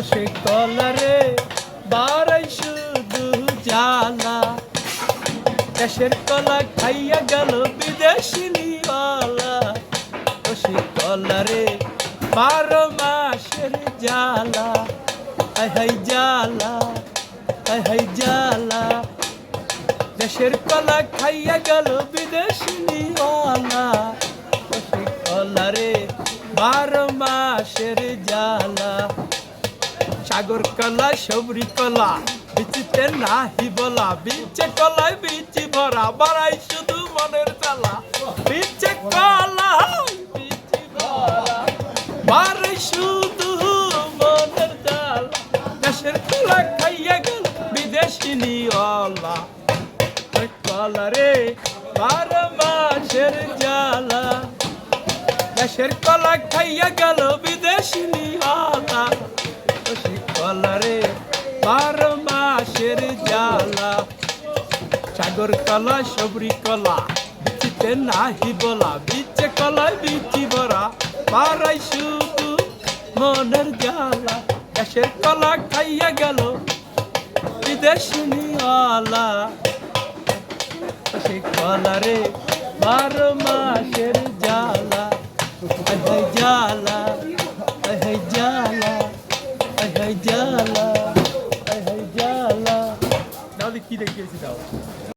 সে কলারে বারাই শুধু জ্বালা। দেশের কলা খাইয়া গেল বিদেশি নিওয়ালা। ও সে কলারে বারো মাসের জ্বালা। হাই হাই জ্বালা, হাই হাই জ্বালা। দেশের কলা খাইয়া গেল বিদেশি নিওয়ালা। ও সে কলারে বারো মাসের জ্বালা। সাগর কলা, সবরি কলা, বিচিতে নাহি বলা, বিচে কলায় বিচি ভরা, বাড়াই শুধু মনের জ্বালা বিচে কলা, বিচি ভরা, বাড়াই শুধু মনের জ্বালা দেশের কলা খাইয়া গেল বিদেশি নিওয়ালা। কলা রে, বারো মাসের জ্বালা। দেশের কলা খাইয়া গেল বিদেশি নিওয়ালা। বুকের জালা সাগর কলা, সবরি কলা চিতে নাহি বলা। বিচে কলা বিচি বরা পারাই শুধু মনের জালা গ্যাসের কলা খাইয়া গেল বিদেশিনীওয়ালা। সে কলা রে, বারো মাসের জ্বালা। জ্বালা জ্বালা জ্বালা। কি দেখিয়েছি তাও